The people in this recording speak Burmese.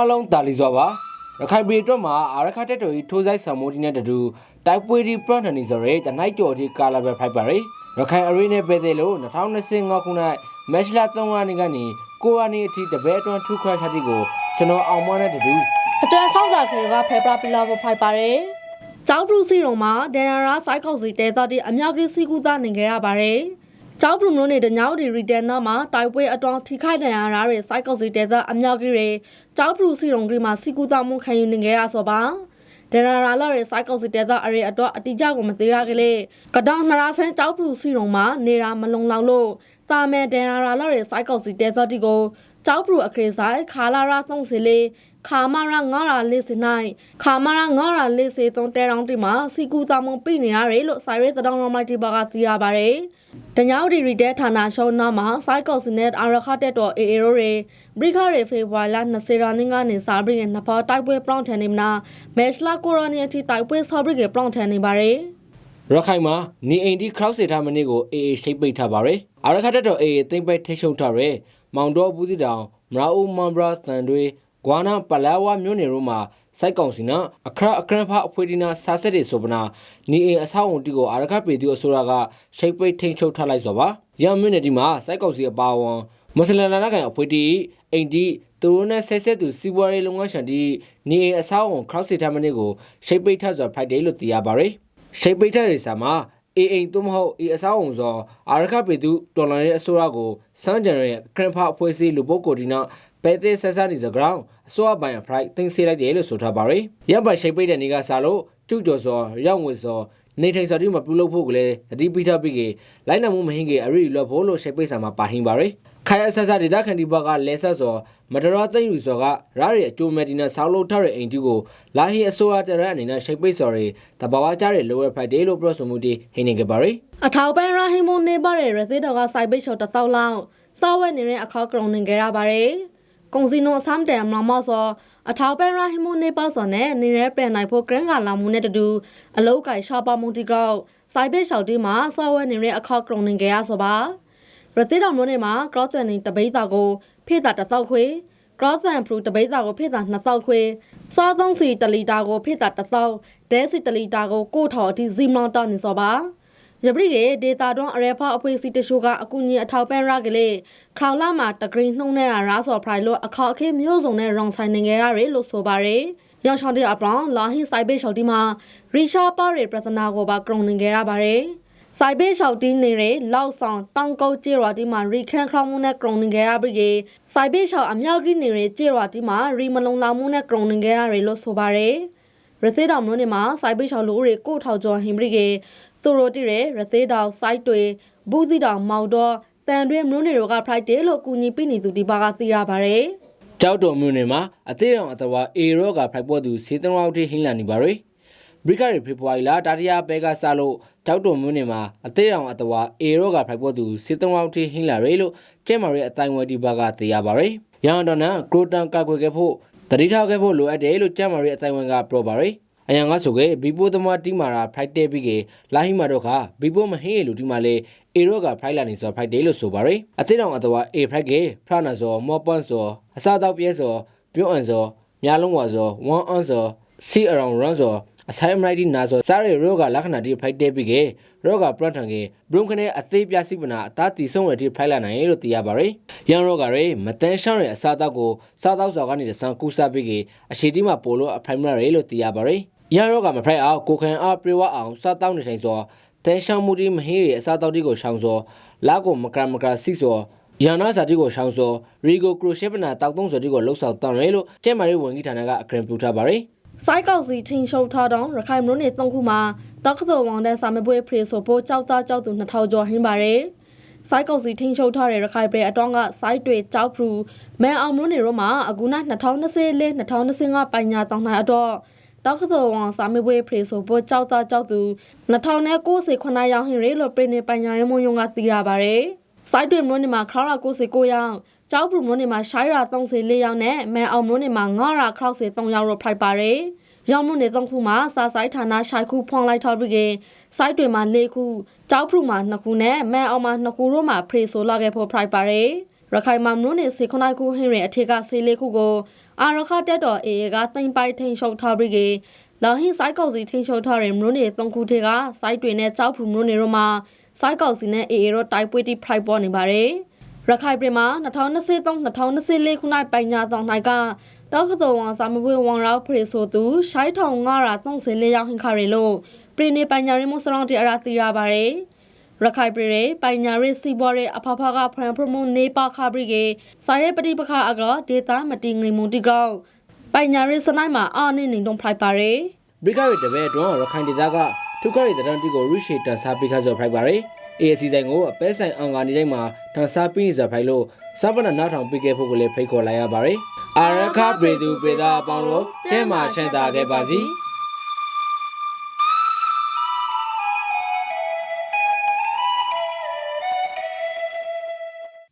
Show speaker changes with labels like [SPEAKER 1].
[SPEAKER 1] အားလုံးတာလီစွာပါရခိုင်ပြည်အတွက်မှာအာရခတက်တော်ကြီးထိုးဆိုင်ဆံမိုးဒီနဲ့တတူတိုက်ပွဲဒီပရန်ထနီဆိုရဲတနိုက်ကျော်ဒီကာလာပဲဖိုက်ပါရယ်ရခိုင်အရေးနဲ့ပဲသေးလို့2025ခုနှစ်မက်ရှလာ3ရက်နေ့ကနေ9ရက်နေ့အထိတပည့်အတွန်းထူခရချတိကိုကျွန်တော်အောင်မနဲ့တတူ
[SPEAKER 2] အကျွမ်းဆောင်စာခေကဖေပရာပီလာဖို့ဖိုက်ပါတယ်။ကျောင်းပရူစီရုံမှာဒန်ယာရာစိုက်ခေါက်စီတဲသားတီအမြောက်ကလေးစီကူသားနေကြရပါတယ်။ ကျောင်းပရူမျိုးနေတဲ့ညောင်ဒီရီတန်နာမှာတိုက်ပွဲအတွန်းထိခိုက်ဒန်ယာရာတွေစိုက်ခေါက်စီတဲသားအမြောက်ကလေးတွေကျောင်းပရူစီရုံကလေးမှာစီကူသားမှုခံယူနေကြရဆိုပါ။ဒန်ယာရာလာရဲ့စိုက်ခေါက်စီတဲသားအရေးအတွက်အတိအကျကိုမသေးရကလေးကတောင်နရာဆန်းကျောင်းပရူစီရုံမှာနေတာမလုံလောက်လို့တာမဲဒန်ယာရာလာရဲ့စိုက်ခေါက်စီတဲသားတီကို ကျောက်ပရူအခရေဆိုင်ခါလာရာသုံးစီလေးခါမရာငါရာလေးစနိုင်ခါမရာငါရာလေးစီသုံးတဲတောင်းတီမှာစီကူစာမုံပြနေရတယ်လို့ဆိုင်ရဲသတောင်းရမိုက်တီဘာကသိရပါတယ်။တညောက်ဒီရီတဲ့ဌာနရှုံးနာမှာစိုက်ကော့စနက်အာရခတက်တော်အေအေရိုတွေဘရိခရေဖေဗွာလာ20ရာနင်းကနေစာဘရိကနဖောတိုက်ပွဲပလောင်ထန်နေမနာမက်ရှလာကိုရိုနီအထိတိုက်ပွဲဆောဘရိကပလောင်ထန်နေပါတယ်။
[SPEAKER 1] ရခိုင်မှာနေအိမ်ဒီခရောက်စေထားမနေ့ကိုအေအေရှိတ်ပိတ်ထားပါရယ်အာရခတက်တော်အေအေသိမ့်ပိတ်ထိရှုံထားရယ် မောင်တော်ဘူးတိတောင်မရာဦးမန်ဘရာသန်တွေဂွာနာပလာဝါမြို့နယ်တို့မှာစိုက်ကောင်စီနာအခရအခရဖအဖွေဒီနာစာဆက်တွေဆိုပနာနေအိမ်အဆောက်အုံတီကိုအာရခပေသူအစိုးရကရှိတ်ပိတ်ထိန်ချုပ်ထားလိုက်ဆိုပါရန်မြို့နယ်ဒီမှာစိုက်ကောင်စီအပါအဝင်မွတ်စလင်နာကန်အဖွေတီအိမ်ဒီသူတို့နဲ့ဆက်ဆက်သူစီးပွားရေးလုပ်ငန်းရှင်တီနေအိမ်အဆောက်အုံခရောက်စေထားမနေ့ကိုရှိတ်ပိတ်ထားဆိုဖိုက်တယ်လို့သိရပါရယ်ရှိတ်ပိတ်တဲ့နေစာမှာ အေအိမ်သို့မဟုတ်အေအစားအောင်ဆိုအာရခပေသူတော်လန်ရဲ့အစိုးရကိုစမ်းကြံရဲ့ခရင်ဖအဖွဲ့အစည်းလူပုဂ္ဂိုလ်ဒီနောက်ပဲသေးဆက်ဆက်နေစကြောင်းအစိုးရပိုင်းအဖရိုက်တင်စေလိုက်တယ်လို့ဆိုထားပါရယ်ရန်ပိုင်ရှိတ်ပိတ်တဲ့နေကစားလို့ကျုပ်ကျော်စောရောက်ငွေစောနေထိုင်စော်ဒီမှာပြုလုပ်ဖို့ကလေးတတိပိထပိကေလိုက်နိုင်မှုမဟင်းကေအရိလောဖို့လို့ရှိတ်ပိတ်စာမှာပါဟင်းပါရယ် ခိုင်အဆက်ဆက်ဒေသခံဒီဘက်ကလဲဆက်စောမတရသိမ့်ယူစောကရရအကျိုးမက်ဒီနာဆောက်လုပ်ထားတဲ့အိမ်တူကိုလာဟီအစိုးရတရအနေနဲ့ရှိတ်ပိတ်စော်တွေတဘာဝကြတဲ့ lower fight တွေလို့ပြောဆိုမှုတွေဟင်းနေကြပါရယ်
[SPEAKER 2] အထောက်ပံရာဟီမွန်နေပါတဲ့ရသေးတော်ကစိုက်ပိတ်ချော်တစ်သောက်လောက်စောဝဲနေတဲ့အခေါက်ကရုံနေကြရပါတယ်။ကုံစီနိုအဆမ်တန်မလာမော့စောအထောက်ပံရာဟီမွန်နေပါစောနဲ့နေရဲပြန်နိုင်ဖို့ဂရန်ကလာမှုနဲ့တတူအလုတ်ကိုင်ရှာပါမှုတီကောက်စိုက်ပိတ်ချော်တီမှာစောဝဲနေတဲ့အခေါက်ကရုံနေကြရဆိုပါ။ ရသေးတော်မျိုးနေမှာကရော့တန်နေတပိတ်တာကိုဖေးတာတစ်သောက်ခွေကရော့တန်ဖရူတပိတ်တာကိုဖေးတာနှစ်သောက်ခွေစားသုံးစီတလီတာကိုဖေးတာတစ်သောက်ဒဲစီတလီတာကိုကိုထော်အထိဇီမလောင်တောင်းနေစောပါ။ရပရိကေဒေတာတွန်းအရေဖောအဖွဲ့အစည်းတချို့ကအကူအညီအထောက်ပံ့ရကလေးခေါလာမှာတဂရင်းနှုံနေတာရာဆော်ဖရိုင်လို့အခေါက်အခေမျိုးစုံနဲ့ရောင်ဆိုင်နေကြရတယ်လို့ဆိုပါရယ်။ရောင်ချောင်းတဲ့အပလောင်လာဟင်းစိုက်ဘေးချောက်တီမှာရီရှာပါရေပြဿနာကိုပါကရုံနေကြရပါရယ်။ စိုက်ဘေးချောက်တီနေရလောက်ဆောင်တောင်ကုတ်ကျေရွာတီမှာရီခန်ခေါမှုနဲ့ကရုံနေကြရပြီကေစိုက်ဘေးချောက်အမြောက်ကြီးနေရကျေရွာတီမှာရီမလုံလောင်မှုနဲ့ကရုံနေကြရတယ်လို့ဆိုပါရယ်။ရသေးတောင်မျိုးနေမှာစိုက်ပိတ်ချောင်လူဦးရေကိုထောက်ကျော်ဟင်ပရိကေသူတို့တိရဲရသေးတောင်စိုက်တွေဘူးသီတောင်မောက်တော့တန်တွဲမျိုးနေတို့ကဖလိုက်တယ်လို့ကူညီပေးနေသူဒီပါကသိရပါတယ်
[SPEAKER 1] ကြောက်တော်မြို့နယ်မှာအသေးအောင်အတဝါအေရောကဖိုက်ပေါ်သူစေတနာဝတိဟင်းလန်နေပါရယ် ဘရိကရီဖေဖော်ဝါရီလတာတရဘဲကစလို့ကြောက်တော်မြို့နယ်မှာအသေးအောင်အတဝါအေရောကဖိုက်ပေါ်သူစေတနာဝတိဟင်းလာရယ်လို့ကျဲမာရဲ့အတိုင်းဝဲဒီဘကသိရပါရယ်ရန်တော်နန်ကရိုတန်ကကွယ်ခဲ့ဖို့တတိထားခဲ့ဖို့လိုအပ်တယ်လို့ကျဲမာရဲ့အတိုင်းဝဲကပြောပါရယ်အယံကဆိုကေဘီပိုသမာတီမာရာဖိုက်တဲပြီးကေလာဟီမာတော့ခဘီပိုမဟင်းရလူဒီမာလေအေရောကဖိုက်လာနေဆိုဖိုက်တယ်လို့ဆိုပါရယ်အသေးတော်အတဝါအေဖိုက်ကေဖရနာဆိုမောပွန်ဆိုအစားတော့ပြဲဆိုပြုံးအန်ဆိုမြားလုံးဝါဆိုဝမ်အန်ဆိုစီအရောင်ရန်ဆို အဆိုင်မလိုက်ဒီနာဆိုစားရရောကလက္ခဏာဒီဖိုက်တဲပြီးကေရောကပရန်ထန်ကေဘရုံခနဲ့အသေးပြစိပနာအသားတီဆုံးရတိဖိုက်လာနိုင်လို့သိရပါရယ်ရန်ရောကရေမတန်ရှောင်းရဲ့အစားတော့ကိုစားတော့စော်ကနေတဆန်ကူစားပြီးကေအရှိတီမှာပိုလို့အဖိုင်မရယ်လို့သိရပါရယ်ရန်ရောကမဖိုက်အောင်ကိုခံအားပြေဝအောင်စားတောင်းနေဆိုင်ဆိုတန်ရှောင်းမှုဒီမဟေးရဲ့အစားတော့ဒီကိုရှောင်းဆိုလာကိုမကရမကရစိဆိုရန်နာစာတီကိုရှောင်းဆိုရီဂိုကရိုရှေပနာတောက်သုံးဆိုတီကိုလှုပ်ဆောင်တောင်းရဲလို့ကျဲမာရေးဝန်ကြီးဌာနကအကရင်ပြထားပါရယ်
[SPEAKER 2] စိုက်ကောက်စီထင်းရှုပ်ထားတော့ရခိုင်မျိုးနေသုံးခုမှာတောက်ကသောဝန်တဲ့စာမပွဲဖရေဆိုဖို့ကြောက်သားကြောက်သူ2000ကျော်ဟင်းပါရယ်စိုက်ကောက်စီထင်းရှုပ်ထားတဲ့ရခိုင်ပြည်အတွန်းကစိုက်တွေကြောက်ဖရူမဲအောင်မျိုးနေရောမှာအခုန2024 2025ပိုင်ညာတောင်းနိုင်အတော့တောက်ကသောဝန်စာမပွဲဖရေဆိုဖို့ကြောက်သားကြောက်သူ2098ရောင်ဟင်းရေလို့ပြည်နေပိုင်ညာရဲမုံယုံကသိရပါရယ်စိုက်တွေမျိုးနေမှာခရရာ96ရောင် ကျောက်ပူမျိုးနေမှာရှိုင်းရာ34ရောင်နဲ့မဲအောင်မျိုးနေမှာ9ရာခောက်စီ3ရောင်လို့ဖိုက်ပါရယ်။ရောင်မျိုးနေ3ခုမှာစာဆိုင်ဌာနရှိုက်ခုဖွန်လိုက်ထောက်ပြီးကစိုက်တွေမှာ4ခုကျောက်ပူမှာ2ခုနဲ့မဲအောင်မှာ2ခုတို့မှာဖရီဆိုလာခဲ့ဖို့ဖိုက်ပါရယ်။ရခိုင်မှာမလို့နေစေခနိုင်ခုဟင်းရဲ့အထက်ကဆေးလေးခုကိုအာရခတက်တော်အေအေကတိမ်ပိုက်ထိန်ရှုပ်ထားပြီးကေလောင်ဟင်းစိုက်ကောက်စီထိန်ရှုပ်ထားတဲ့မလို့နေသုံးခုထက်ကစိုက်တွေနဲ့ကြောက်ဖူမလို့နေတို့မှာစိုက်ကောက်စီနဲ့အေအေတို့တိုက်ပွဲတိဖရိုက်ပေါ်နေပါတယ် ရခိုင်ပြည်မှာ2023-2024ခုနှစ်ပိုင်ညာဆောင်၌ကတောက်ကတော်ဝန်စာမပွေဝန်ရောက်ဖရေဆိုသူရှိုင်းထောင်ငါရာ34ရောက်ဟင်ခါရီလို့ပြည်နေပိုင်ညာရင်းမစလောင်းတီအရာတီရပါတယ်ရခိုင်ပြည်နယ်ပိုင်ညာရေးစီဘော်ရဲ့အဖဖကဖရန်ပရမွန်နေပါခဘရီကေစာရဲပတိပခအကဒေတာမတင်ငရီမွန်တီကောပိုင်ညာရေးစနိုင်မှာအာနေနေတုံဖိုက်ပါရယ်
[SPEAKER 1] ဘရိကရီတပည့်တွန်းရခိုင်ဒေသကထုခရီတရန်တီကိုရုရှိတန်စားပိခါဆိုဖိုက်ပါရယ် အေအစီဆိုင်ကိုအပဲဆိုင်အောင်ကနေတိုင်းမှာတန်စားပိစဖိုက်လို့စပနနာထောင်ပိခဲ့ဖို့ကိုလည်းဖိတ်ခေါ်လိုက်ရပါရယ်အာရခဘရီသူပေသာအပေါင်းတို့ကျဲမှာရှန်တာခဲ့ပါစီ